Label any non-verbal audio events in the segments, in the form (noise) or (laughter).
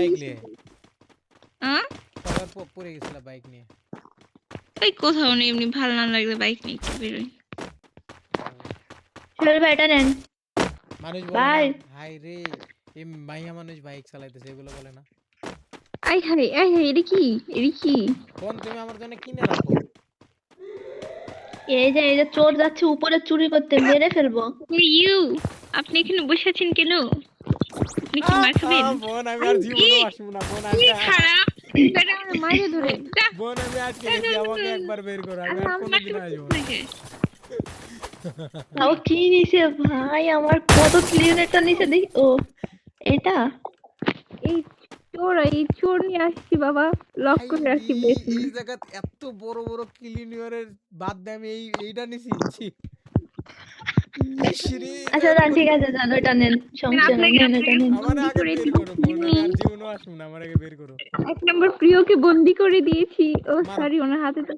Bike নিয়ে। হ্যাঁ কবার পড়ে গেছিল বাইক নিয়ে। ওই কোথাও নেই এমনি ভালো না লাগলে বাইক নিয়ে একটু বেরোই। সোহেল ভাই এটা নেন। মানুষ ভাই। হাই রে এই মাইয়া মানুষ বাইক চালাইতেছে এগুলো বলে না। আই হাই আই হাই এটা কি? এটা কি? ফোন তুমি আমার জন্য কিনে রাখো। এই যে এই যে চোর যাচ্ছে উপরে চুরি করতে মেরে ফেলব। ইউ আপনি এখানে বসে আছেন কেন? আপনি কি মার বোন আমি আর জীবনে আসব না বোন আমি খারাপ এটা আমার মাঝে ধরে বোন আমি আজকে আমাকে একবার বের করো আমি আর কোনোদিন না তাও কি নিছে ভাই আমার কত ক্লিয়ারটা নিছে দেখি ও এটা এই চোর এই চোর নিয়ে আসছি বাবা লক করে রাখছি এই- এই জায়গাত এত বড় বড় ক্লিনিয়ারের বাদ দিয়ে আমি এই এইটা নিছি আচ্ছা ঠিক আছে নেন সমস্যা নেই নেন ওটা নেন আমার আগে করে বের করো আমার আগে বের এক নম্বর প্রিয়কে বন্দি করে দিয়েছি। ও সরি ওনার হাতে তো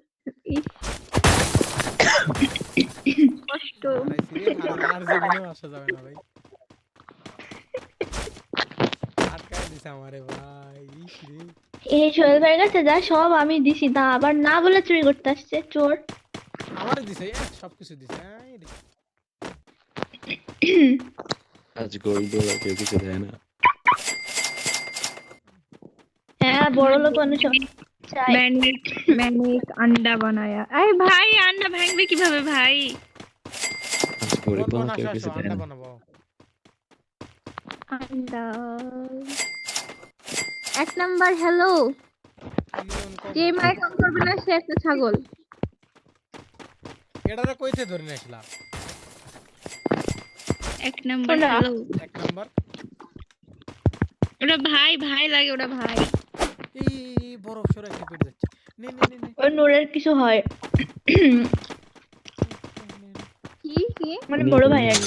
কষ্ট। আর- আর আসা যাবে না ভাই। এই সোহেল ভাইয়ের কাছে যা সব আমি দিছি। তা আবার না বলে চুরি করতে আসছে চোর। আমারে দিছে সবকিছু দিছে। আজ গোল্ড ডলার কেউ কিছু দেয় না হ্যাঁ বড় লোক মানুষ চাই मैंने मैंने एक अंडा बनाया अरे भाई अंडा ভাঙবে কিভাবে ভাই আজ গরিব বোন, বোন, বলা কেউ আসো, কিছু আসো, দেয় আন্ডা না বানাবো अंडा এক নাম্বার হ্যালো মিলিয়ন কত? যে মাইক অন করবে না সে একটা ছাগল এটারে কইতে ধরে নিয়েছিলাম এক নাম্বার হ্যালো এক নাম্বার। ওটা ভাই ভাই লাগে ওটা ভাই। এই এই বরফ একটা পেট যাচ্ছে। নে নে নে নে। ওই নূরের কিছু হয়। কি কি? মানে বড় ভাই আর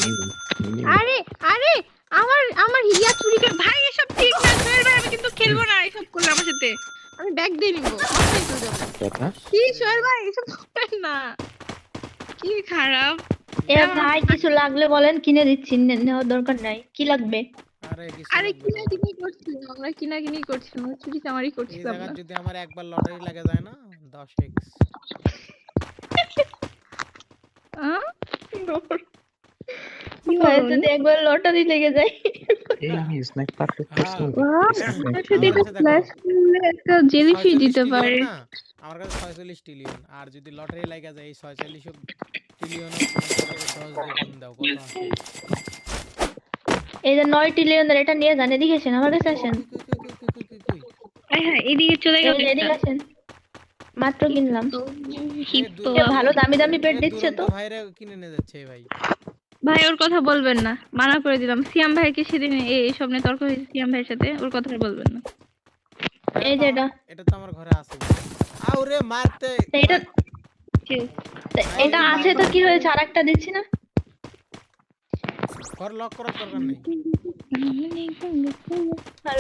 আরে আরে আমার আমার হিয়া চুরি করে ভাই এসব ঠিক না ভাই আমি কিন্তু খেলব না এসব করলে আমার সাথে। আমি ব্যাগ দিয়ে নিবো। কথা কি সোহেল ভাই এসব না। কি খারাপ। এ ভাই কিছু লাগলে বলেন কিনে দিচ্ছি নেওয়ার দরকার নাই। কি লাগবে? আরে কিনা কিনি করছি আমরা কিনা কিনি করছিলাম চুরি চামারি এই করছিলাম জায়গা যদি আমার একবার লটারি লাগে যায় না দশ আ কি হয় যদি একবার লটারি লেগে যায়। এই স্ন্যাক কাছে দেখো। flash করলে একটা জেলিফিশ 46 দিতে পারে। আমার কাছে ছয়চল্লিশ ট্রিলিয়ন আর যদি লটারি লাগা যায় এই ছয়চল্লিশ ট্রিলিয়ন দশ দিয়ে দাও। কত আসে এই যে নয় ট্রিলিয়নের এটা নিয়ে যান এদিকে আসেন আমার কাছে আসেন? হ্যাঁ হ্যাঁ এদিকে চলে গেল। এদিকে আসেন। মাত্র কিনলাম। ভালো দামি দামি পেট দিচ্ছে তো। ভাইরে কিনে নিয়ে যাচ্ছে ভাই। ভাই ওর কথা বলবেন না। মানা করে দিলাম। সিয়াম ভাইকে সেদিন এই এইসব নিয়ে তর্ক হয়েছে। সিয়াম ভাইয়ের সাথে ওর কথা বলবেন না। এই যে এটা। এটা তো আমার ঘরে আছে। আউরে মারতে। এটা এটা আছে তো কি হয়েছে? আর একটা দিচ্ছি না? ঘর লক করার দরকার নেই।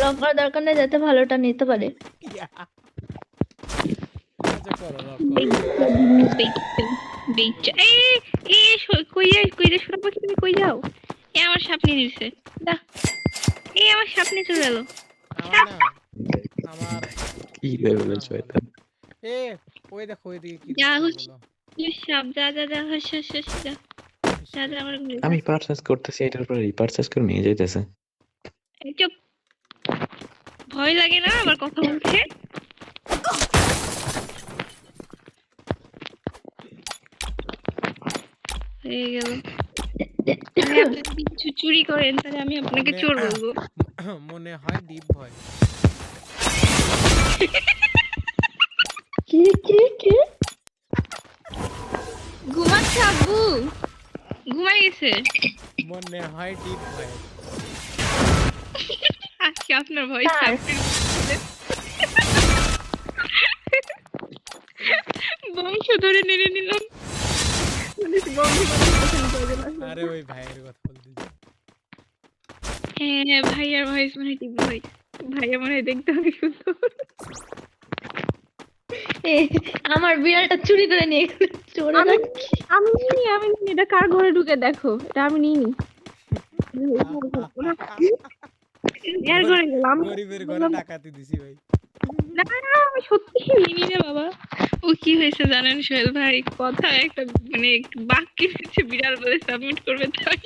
লক করার দরকার নেই যাতে ভালোটা নিতে পারে। আচ্ছা করো লক করো কই যাই কই পাখি তুমি কই যাও? এ আমার সাপনি নিছে। দা এই আমার সাপনি চলে গেল আমার কি লেভেলের শয়তান? এ ওই দেখো ওইদিকে কি যা হচ্ছে। সাপ যা যা যা হাস হাস হাস যা। আমার। আমি পারচেজ করতেছি এটার পরে রিপারচেজ করে নিয়ে যাইতেছে। চুপ ভয় লাগে না আবার কথা বলছে হয়ে গেল। (coughs) আপনি যদি কিছু চুরি করেন তাহলে আমি আপনাকে মনে- চোর বলব। (coughs) মনে হয় ডিপ ভয়। কি কি কি? ঘুমাচ্ছে আব্বু। ঘুমাই গেছে। মনে হয় ডিপ ভয়। আজকে আপনার ভয়েস কার? বংশ ধরে নেড়ে নিলাম। আরে ওই ভাইয়ের কথা বলতে হ্যাঁ হ্যাঁ ভাইয়ার ভয়েস মনে টিপ ভয়েস ভাইয়া মনে হয় দেখতে অনেক সুন্দর। আমার বিড়ালটা চুরি করে নিয়ে চোরে আমি আমি আমি নিইনি এটা কার ঘরে ঢুকে দেখো এটা আমি নিইনি। এর ঘরে গেলাম। গরিবের ঘরে ডাকাতি দিছি ভাই। না মিনি বাবা। ও কি হয়েছে জানেন সোহেল ভাই? কথা একটা মানে বাক্যের কিছু বিড়াল বলে সাবমিট করবে তাই।